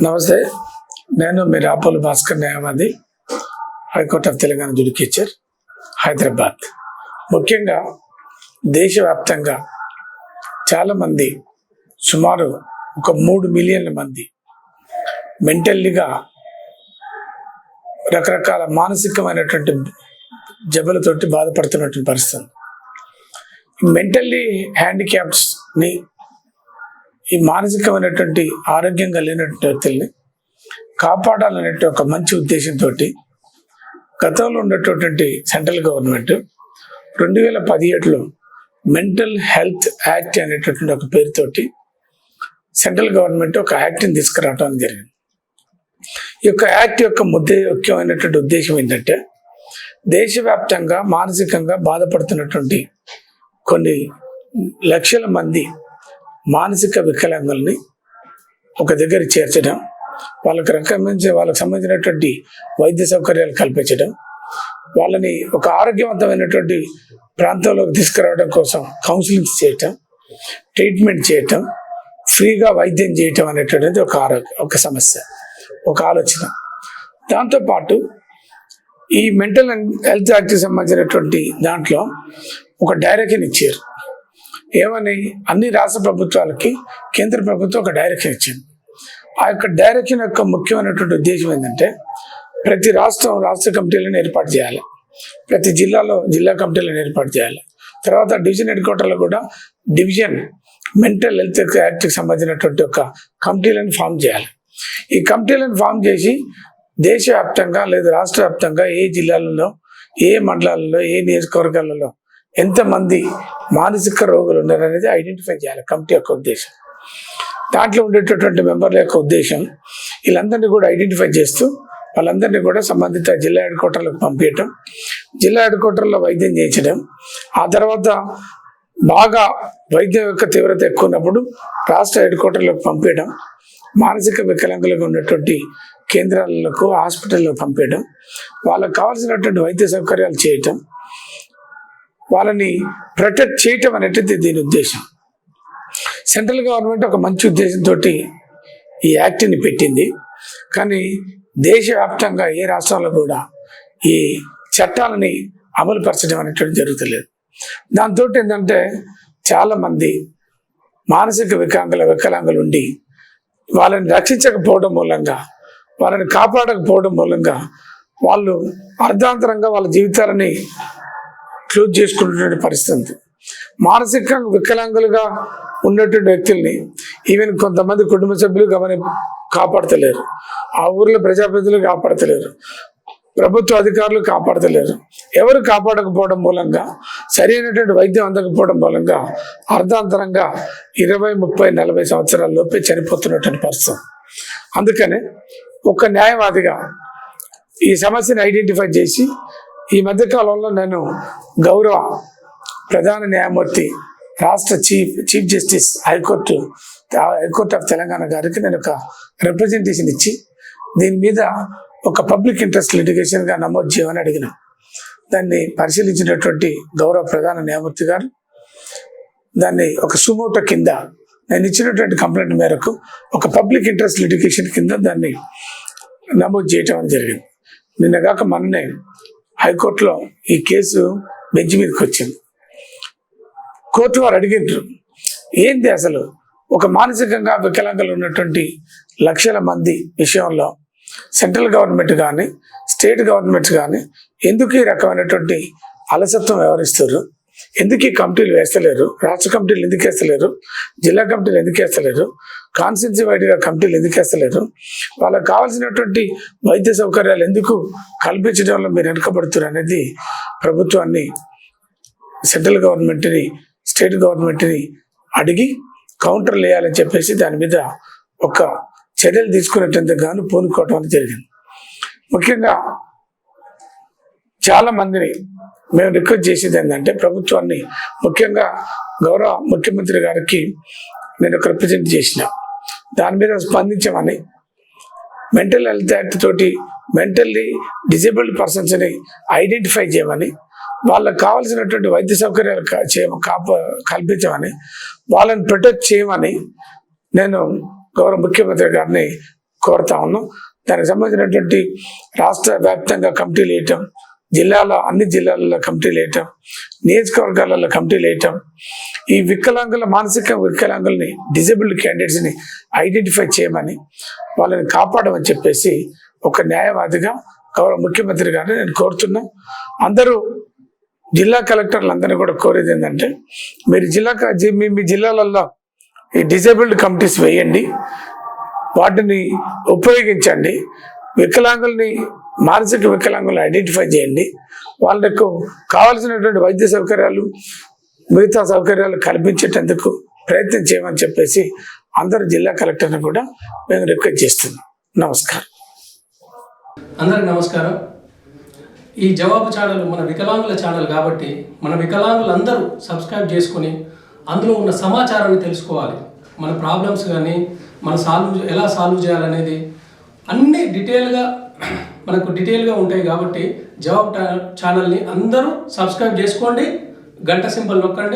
నమస్తే నేను మీ రాపోలు భాస్కర్ న్యాయవాది high court of Telangana judicature Hyderabad. ముఖ్యంగా దేశవ్యాప్తంగా చాలామంది సుమారు ఒక మూడు మిలియన్ల మంది మెంటల్లీగా రకరకాల మానసికమైనటువంటి జబ్బులతోటి బాధపడుతున్నటువంటి పరిస్థితి. మెంటల్లీ హ్యాండిక్యాప్స్ని ఈ మానసికమైనటువంటి ఆరోగ్యం కలిగినటువంటి వ్యక్తుల్ని కాపాడాలనేటువంటి ఒక మంచి ఉద్దేశంతో గతంలో ఉన్నటువంటి సెంట్రల్ గవర్నమెంట్ రెండు వేల పదిహేడులో మెంటల్ హెల్త్ యాక్ట్ అనేటటువంటి ఒక పేరుతోటి సెంట్రల్ గవర్నమెంట్ ఒక యాక్ట్ని తీసుకురావడం జరిగింది. ఈ యొక్క యాక్ట్ యొక్క ముద్ద ముఖ్యమైనటువంటి ఉద్దేశం ఏంటంటే దేశవ్యాప్తంగా మానసికంగా బాధపడుతున్నటువంటి కొన్ని లక్షల మంది మానసిక వికలాంగుల్ని ఒక దగ్గర చేర్చడం వాళ్ళకి రకమించే వాళ్ళకి సంబంధించినటువంటి వైద్య సౌకర్యాలు కల్పించడం వాళ్ళని ఒక ఆరోగ్యవంతమైనటువంటి ప్రాంతంలోకి తీసుకురావడం కోసం కౌన్సిలింగ్ చేయటం ట్రీట్మెంట్ చేయటం ఫ్రీగా వైద్యం చేయటం అనేటువంటిది ఒక ఆరోగ్య ఒక సమస్య ఒక ఆలోచన. దాంతోపాటు ఈ మెంటల్ హెల్త్ యాక్ట్కి సంబంధించినటువంటి దాంట్లో ఒక డైరెక్షన్ ఇచ్చారు. ఏమని? అన్ని రాష్ట్ర ప్రభుత్వాలకి కేంద్ర ప్రభుత్వం ఒక డైరెక్షన్ ఇచ్చింది. ఆ యొక్క డైరెక్షన్ యొక్క ముఖ్యమైనటువంటి ఉద్దేశం ఏంటంటే ప్రతి రాష్ట్రం రాష్ట్ర కమిటీలను ఏర్పాటు చేయాలి. ప్రతి జిల్లాలో జిల్లా కమిటీలను ఏర్పాటు చేయాలి. తర్వాత డివిజన్ హెడ్ క్వార్టర్లో కూడా డివిజన్ మెంటల్ హెల్త్ యాక్ట్కి సంబంధించినటువంటి ఒక కమిటీలను ఫామ్ చేయాలి. ఈ కమిటీలను ఫామ్ చేసి దేశవ్యాప్తంగా లేదా రాష్ట్ర వ్యాప్తంగా ఏ జిల్లాలలో ఏ మండలాలలో ఏ నియోజకవర్గాలలో ఎంతమంది మానసిక రోగులు ఉన్నారనేది ఐడెంటిఫై చేయాలి కమిటీ యొక్క ఉద్దేశం. దాంట్లో ఉండేటటువంటి మెంబర్ల యొక్క ఉద్దేశం వీళ్ళందరినీ కూడా ఐడెంటిఫై చేస్తూ వాళ్ళందరినీ కూడా సంబంధిత జిల్లా హెడ్ క్వార్టర్లకు పంపించడం జిల్లా హెడ్ క్వార్టర్లో వైద్యం చేయించడం ఆ తర్వాత బాగా వైద్యం యొక్క తీవ్రత ఎక్కువ ఉన్నప్పుడు రాష్ట్ర హెడ్ క్వార్టర్లకు పంపించడం మానసిక వికలాంగులకు ఉన్నటువంటి కేంద్రాలకు హాస్పిటల్లో పంపించడం వాళ్ళకు కావాల్సినటువంటి వైద్య సౌకర్యాలు చేయటం వాళ్ళని ప్రొటెక్ట్ చేయటం అనేటిది దీని ఉద్దేశం. సెంట్రల్ గవర్నమెంట్ ఒక మంచి ఉద్దేశంతో ఈ యాక్ట్ని పెట్టింది. కానీ దేశవ్యాప్తంగా ఏ రాష్ట్రాల్లో కూడా ఈ చట్టాలని అమలుపరచడం అనేటువంటి జరుగుతలేదు. దాంతో ఏంటంటే చాలామంది మానసిక వికలాంగుల వికలాంగులు ఉండి వాళ్ళని రక్షించకపోవడం మూలంగా వాళ్ళని కాపాడకపోవడం మూలంగా వాళ్ళు అర్ధాంతరంగా వాళ్ళ జీవితాలని క్లోజ్ చేసుకుంటున్న పరిస్థితి. ఉంది. మానసిక వికలాంగులుగా ఉన్నటువంటి వ్యక్తుల్ని ఈవెన్ కొంతమంది కుటుంబ సభ్యులు గమని కాపాడతలేరు. ఆ ఊర్లో ప్రజాప్రతినిధులు కాపాడతలేరు. ప్రభుత్వ అధికారులు కాపాడతలేరు. ఎవరు కాపాడకపోవడం మూలంగా సరైనటువంటి వైద్యం అందకపోవడం మూలంగా అర్ధాంతరంగా ఇరవై ముప్పై నలభై సంవత్సరాల్లోపే చనిపోతున్నటువంటి పరిస్థితి. అందుకనే ఒక న్యాయవాదిగా ఈ సమస్యను ఐడెంటిఫై చేసి ఈ మధ్య కాలంలో నేను గౌరవ ప్రధాన న్యాయమూర్తి రాష్ట్ర chief chief justice high court high court of Telangana గారికి నేను ఒక రిప్రజెంటేషన్ ఇచ్చి దీని మీద ఒక పబ్లిక్ ఇంట్రెస్ట్ లిటిగేషన్గా నమోదు చేయమని అడిగిన. దాన్ని పరిశీలించినటువంటి గౌరవ ప్రధాన న్యాయమూర్తి గారు దాన్ని ఒక సుమోటో కింద నేను ఇచ్చినటువంటి కంప్లైంట్ మేరకు ఒక పబ్లిక్ ఇంట్రెస్ట్ లిటిగేషన్ కింద దాన్ని నమోదు చేయటం జరిగింది. నిన్నగాక మొన్నే హైకోర్టులో ఈ కేసు బెంచ్ మీదకి వచ్చింది. కోర్టు వారు అడిగిండ్రు ఏంది అసలు ఒక మానసికంగా వికలాంగులు ఉన్నటువంటి లక్షల మంది విషయంలో సెంట్రల్ గవర్నమెంట్ కానీ స్టేట్ గవర్నమెంట్స్ కానీ ఎందుకు ఈ రకమైనటువంటి అలసత్వం వ్యవహరిస్తారు ఎందుకు ఈ కమిటీలు వేస్తలేరు? రాష్ట్ర కమిటీలు ఎందుకు వేస్తలేరు? జిల్లా కమిటీలు ఎందుకు వేస్తలేరు? కాన్స్టిట్యూన్సీ వైడ్గా కమిటీలు ఎందుకు వేస్తలేరు? వాళ్ళకి కావాల్సినటువంటి వైద్య సౌకర్యాలు ఎందుకు కల్పించడంలో మీరు వెనుకబడుతున్నారు అనేది ప్రభుత్వాన్ని సెంట్రల్ గవర్నమెంట్ని స్టేట్ గవర్నమెంట్ని అడిగి కౌంటర్లు వేయాలని చెప్పేసి దాని మీద ఒక చర్యలు తీసుకునేటందుకు గాను పూనుకోవటం అనేది జరిగింది. ముఖ్యంగా చాలా మందిని మేము రిక్వెస్ట్ చేసేది ఏంటంటే ప్రభుత్వాన్ని ముఖ్యంగా గౌరవ ముఖ్యమంత్రి గారికి నేను ఒక రిప్రజెంట్ చేసిన. దాని మీద స్పందించమని మెంటల్ హెల్త్ యాక్ట్ తోటి మెంటల్లీ డిజేబుల్డ్ పర్సన్స్ని ఐడెంటిఫై చేయమని వాళ్ళకి కావాల్సినటువంటి వైద్య సౌకర్యాలు చేయ కాప కల్పించమని వాళ్ళని ప్రొటెక్ట్ చేయమని నేను గౌరవ ముఖ్యమంత్రి గారిని కోరుతా ఉన్నాం దానికి సంబంధించినటువంటి రాష్ట్ర వ్యాప్తంగా కమిటీలు వేయటం జిల్లాలో అన్ని జిల్లాలలో కమిటీలు వేయటం నియోజకవర్గాలలో కమిటీలు వేయటం ఈ వికలాంగుల మానసిక వికలాంగుల్ని డిజబుల్డ్ క్యాండిడేట్స్ని ఐడెంటిఫై చేయమని వాళ్ళని కాపాడమని చెప్పేసి ఒక న్యాయవాదిగా గౌరవ ముఖ్యమంత్రి గారిని నేను కోరుతున్నా. అందరూ జిల్లా కలెక్టర్లందరినీ కూడా కోరేది ఏంటంటే మీరు జిల్లా క- జి- మీ మీ జిల్లాలలో ఈ డిజేబుల్డ్ కమిటీస్ వేయండి వాటిని ఉపయోగించండి వికలాంగుల్ని మానసిక వికలాంగులను ఐడెంటిఫై చేయండి. వాళ్ళకు కావాల్సినటువంటి వైద్య సౌకర్యాలు మిగతా సౌకర్యాలు కల్పించేటందుకు ప్రయత్నం చేయమని చెప్పేసి అందరు జిల్లా కలెక్టర్ని కూడా మేము రిక్వెస్ట్ చేస్తున్నాం. నమస్కారం. అందరికి నమస్కారం. ఈ జవాబు ఛానల్ మన వికలాంగుల ఛానల్ కాబట్టి మన వికలాంగులందరూ సబ్స్క్రైబ్ చేసుకొని అందులో ఉన్న సమాచారాన్ని తెలుసుకోవాలి. మన ప్రాబ్లమ్స్ కానీ మన సాల్వ్ ఎలా సాల్వ్ చేయాలనేది అన్ని డీటెయిల్గా మనకు డీటెయిల్గా ఉంటాయి కాబట్టి జవాబ్ ఛానల్ని అందరూ సబ్స్క్రైబ్ చేసుకోండి. గంట సింబల్ నొక్కండి.